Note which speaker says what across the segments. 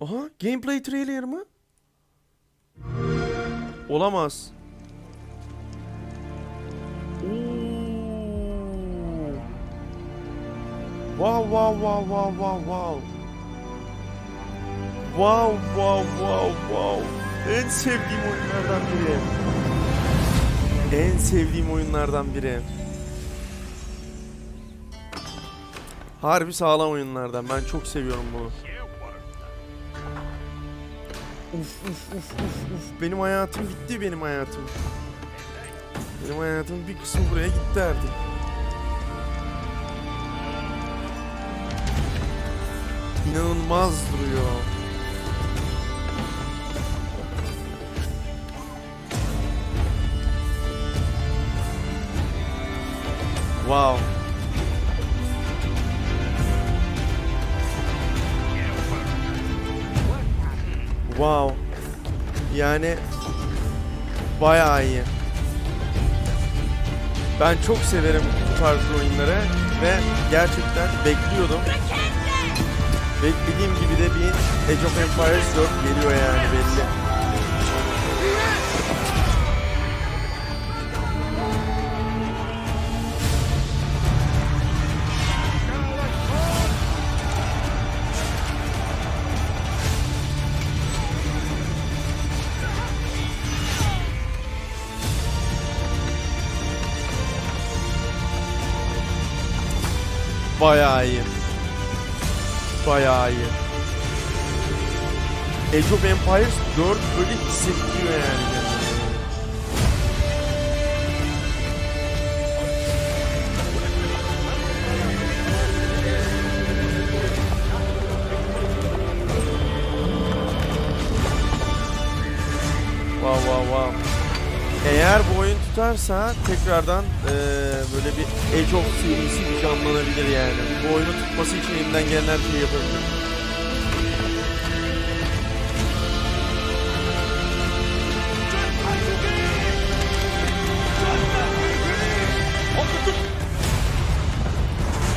Speaker 1: Aha gameplay trailer mı? Olamaz. Wow wow wow wow wow wow. Wow wow wow wow. En sevdiğim oyunlardan biri. En sevdiğim oyunlardan biri. Harbi sağlam oyunlardan. Ben çok seviyorum bunu. Uf uf uf uf uf. Benim hayatım bitti benim hayatım. Benim hayatımın bir kısmı buraya gitti artık. İnanılmaz duruyor. Wow. Wow. Yani bayağı iyi. Ben çok severim bu tarz oyunları ve gerçekten bekliyordum. Beklediğim gibi de bir Age of Empires 4 geliyor yani belli. Bayağı iyi. Bayağı iyi. Age of Empires 4 böyle hissettiriyor yani. Tutarsa tekrardan eee, böyle bir Age of serisi bir canlanabilir yani. Bu oyunu tutması için elimden gelen her şeyi yapabilirim.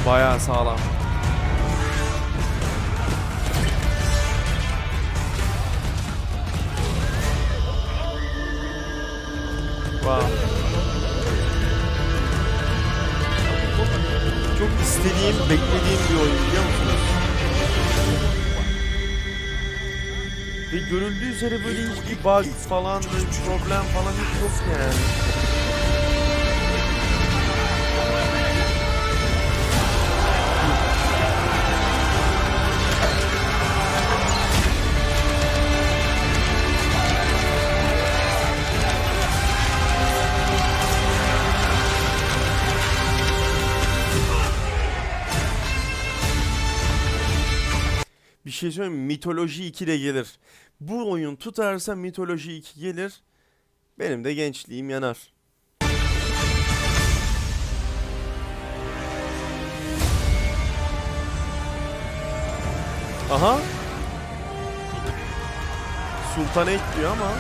Speaker 1: Bayağı sağlam. Ve görüldüğü üzere böyle hiçbir bug falan, problem falan hiç yok yani. Bir şey söyleyeyim mi? Mitoloji 2 de gelir. Bu oyun tutarsa Mitoloji 2 gelir. Benim de gençliğim yanar. Aha. Sultanate diyor ama.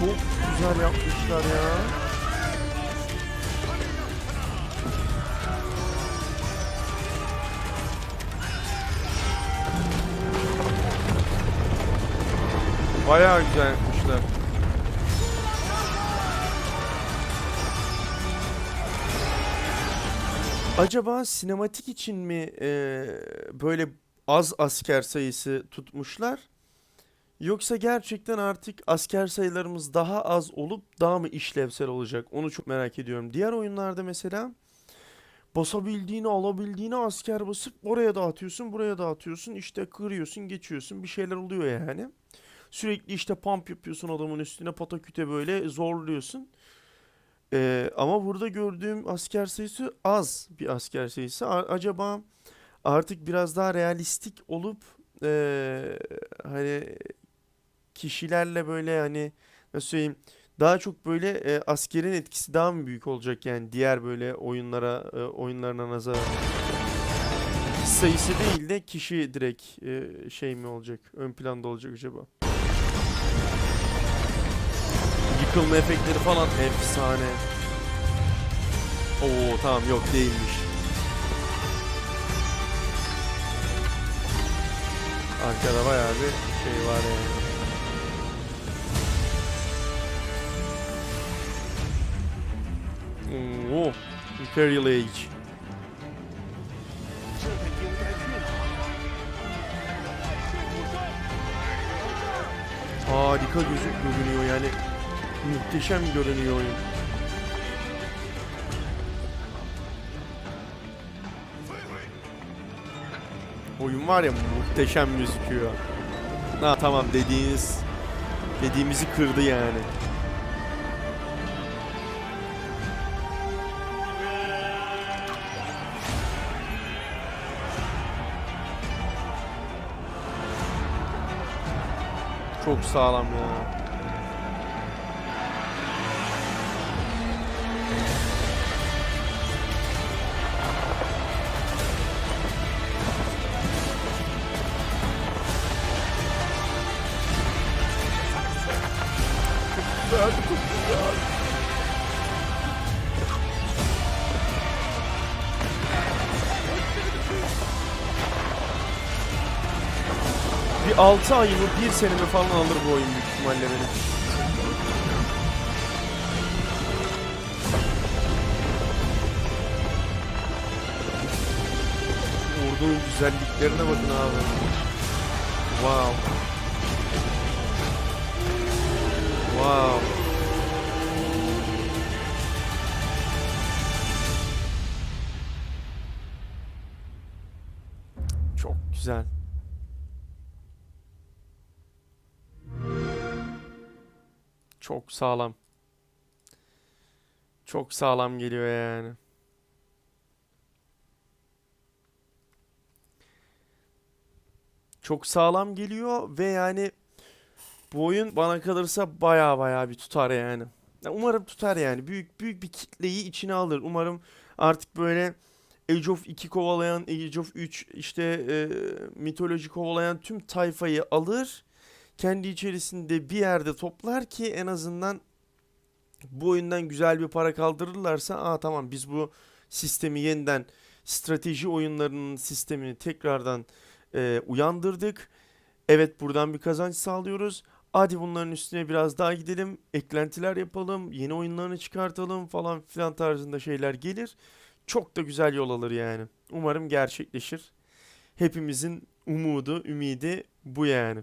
Speaker 1: Çok güzel yapmışlar ya. Bayağı güzel yapmışlar. Acaba sinematik için mi eee, böyle az asker sayısı tutmuşlar? Yoksa gerçekten artık asker sayılarımız daha az olup daha mı işlevsel olacak? Onu çok merak ediyorum. Diğer oyunlarda mesela basabildiğini, alabildiğini asker basıp oraya dağıtıyorsun, buraya dağıtıyorsun, işte kırıyorsun, geçiyorsun, bir şeyler oluyor yani. Sürekli işte pump yapıyorsun adamın üstüne pataküte böyle zorluyorsun. Ee, ama burada gördüğüm asker sayısı az bir asker sayısı. A- acaba artık biraz daha realistik olup ee, hani kişilerle böyle hani nasıl söyleyeyim daha çok böyle e, askerin etkisi daha mı büyük olacak yani diğer böyle oyunlara e, oyunlarına nazaran sayısı değil de kişi direkt e, şey mi olacak ön planda olacak acaba? Kırılma efektleri falan efsane. Oo tamam yok değilmiş. Arkada bayağı bir şey var yani. Oo, Imperial Age. Harika gözüküyor. Muhteşem görünüyor oyun. Oyun var ya muhteşem gözüküyor. Ha tamam dediğiniz dediğimizi kırdı yani. Çok sağlam ya. Güzel. Bir 6 ay mı 1 sene mi falan alır bu oyun büyük ihtimalle benim. Ordunun güzelliklerine bakın abi. Wow. Güzel. Çok sağlam. Çok sağlam geliyor yani. Çok sağlam geliyor ve yani bu oyun bana kalırsa baya baya bir tutar yani. Ya umarım tutar yani. Büyük büyük bir kitleyi içine alır. Umarım artık böyle Age of 2 kovalayan, Age of 3 işte e, mitoloji kovalayan tüm tayfayı alır. Kendi içerisinde bir yerde toplar ki en azından bu oyundan güzel bir para kaldırırlarsa aa tamam biz bu sistemi yeniden strateji oyunlarının sistemini tekrardan e, uyandırdık. Evet buradan bir kazanç sağlıyoruz. Hadi bunların üstüne biraz daha gidelim. Eklentiler yapalım. Yeni oyunlarını çıkartalım falan filan tarzında şeyler gelir. Çok da güzel yol alır yani. Umarım gerçekleşir. Hepimizin umudu, ümidi bu yani.